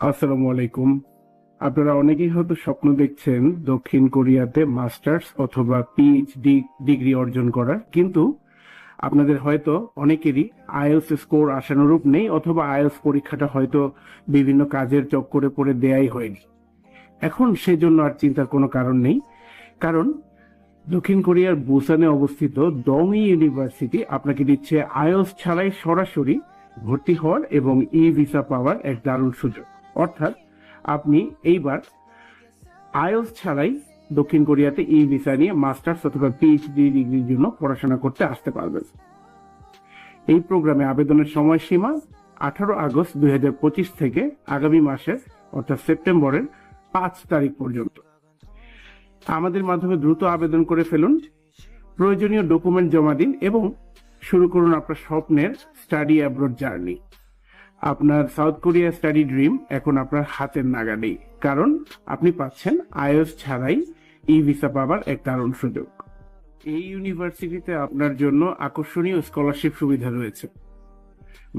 আসসালামু আলাইকুম। আপনারা অনেকেই হয়তো স্বপ্ন দেখছেন দক্ষিণ কোরিয়াতে মাস্টার্স অথবা পিএইচডি ডিগ্রি অর্জন করার, কিন্তু আপনাদের হয়তো অনেকেরই আইএলস স্কোর আশানুরূপ নেই অথবা আইএলস পরীক্ষাটা হয়তো বিভিন্ন কাজের চক্করে পড়ে দেয়াই হয়নি। এখন সেজন্য আর চিন্তার কোনো কারণ নেই, কারণ দক্ষিণ কোরিয়ার বুসানে অবস্থিত ডমি ইউনিভার্সিটি আপনাকে দিচ্ছে আইএলস ছাড়াই সরাসরি ভর্তি হওয়ার এবং ই ভিসা পাওয়ার এক দারুণ সুযোগ। অর্থাৎ আপনি এইবার আইএলস ছাড়াই দক্ষিণ কোরিয়াতে ই ভিসা নিয়ে মাস্টার্স অথবা পিএইচডি ডিগ্রির জন্য পড়াশোনা করতে আসতে পারবেন। এই প্রোগ্রামে আবেদনের সময়সীমা আঠারো আগস্ট দুই থেকে আগামী মাসের, অর্থাৎ সেপ্টেম্বরের পাঁচ তারিখ পর্যন্ত। আমাদের মাধ্যমে দ্রুত আবেদন করে ফেলুন, প্রয়োজনীয় ডকুমেন্ট জমা দিন এবং শুরু করুন আপনার স্বপ্নের স্টাডি অ্যাব্রোড জার্নি। আপনার সাউথ কোরিয়া স্টাডি ড্রিম এখন আপনার হাতের নাগালেই কারণ আপনি পাচ্ছেন আইএস ছাড়াই ই ভিসা পাবার এক দারুণ সুযোগ। এই ইউনিভার্সিটিতে আপনার জন্য আকর্ষণীয় স্কলারশিপ সুবিধা রয়েছে।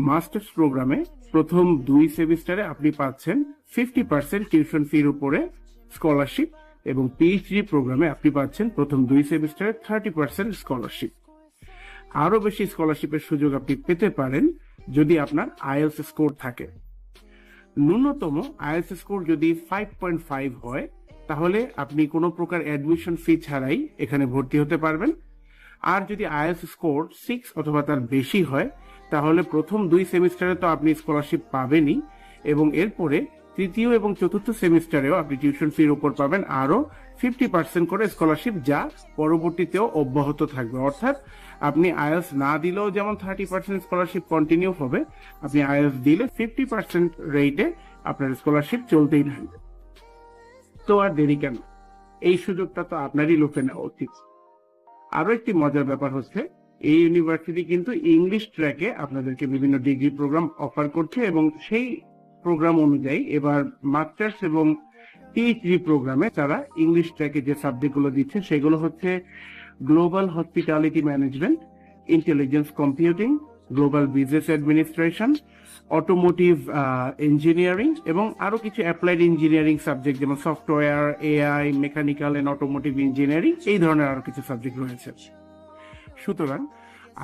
মাস্টার্স প্রোগ্রামে প্রথম দুই সেমিস্টারে আপনি পাচ্ছেন ফিফটি পার্সেন্ট টিউশন ফির উপরে স্কলারশিপ এবং পিএইচডি প্রোগ্রামে আপনি পাচ্ছেন প্রথম দুই সেমিস্টারে থার্টি পার্সেন্ট স্কলারশিপ আরও বেশি স্কলারশিপের সুযোগ আপনি পেতে পারেন যদি আপনার আইএলস স্কোর থাকে। ন্যূনতম আইএলস স্কোর যদি ফাইভ পয়েন্ট ফাইভ হয়, তাহলে আপনি কোনো প্রকার অ্যাডমিশন ফি ছাড়াই এখানে ভর্তি হতে পারবেন। আর যদি আইএলস স্কোর সিক্স অথবা তার বেশি হয়, তাহলে প্রথম দুই সেমিস্টারে তো আপনি স্কলারশিপ পাবেনই এবং এরপরে তৃতীয় এবং চতুর্থ সেমিস্টারেও আপনি টিউশন ফির উপর পাবেন। আরও ফিফটি পার্সেন্ট করে স্কলারশিপ যা পরবর্তীতেও অব্যাহত থাকবে। অর্থাৎ আপনি আইএলস না দিলেও যেমন থার্টি পার্সেন্ট স্কলারশিপ কন্টিনিউ হবে, আপনি আইএলস দিলে ফিফটি পার্সেন্ট রেটে আপনার স্কলারশিপ চলতেই থাকবে। তো আর দেরি কেন? এই সুযোগটা তো আপনারই লোকে নেওয়া উচিত। আরও একটি মজার ব্যাপার হচ্ছে, এই ইউনিভার্সিটি কিন্তু ইংলিশ ট্র্যাকে আপনাদেরকে বিভিন্ন ডিগ্রি প্রোগ্রাম অফার করছে এবং সেই প্রোগ্রাম অনুযায়ী এবার মাস্টার্স এবং পিএইচডি প্রোগ্রামে তারা ইংলিশ ট্র্যাকে যে সাবজেক্টগুলো দিচ্ছে, সেগুলো হচ্ছে global hospitality management intelligence computing global business administration automotive engineering এবং আরও কিছু অ্যাপ্লাইড ইঞ্জিনিয়ারিং সাবজেক্ট যেমন software AI mechanical and automotive engineering এই ধরনের আরও কিছু সাবজেক্ট রয়েছে। সুতরাং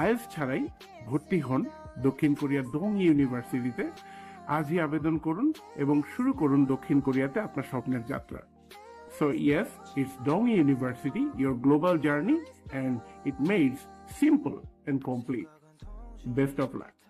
আইএলস ছাড়াই ভর্তি হন দক্ষিণ কোরিয়ার দং ইউনিভার্সিটিতে আজই আবেদন করুন এবং শুরু করুন দক্ষিণ কোরিয়াতে আপনার স্বপ্নের যাত্রা। So yes it's Dong university your global journey and it makes simple and complete best of luck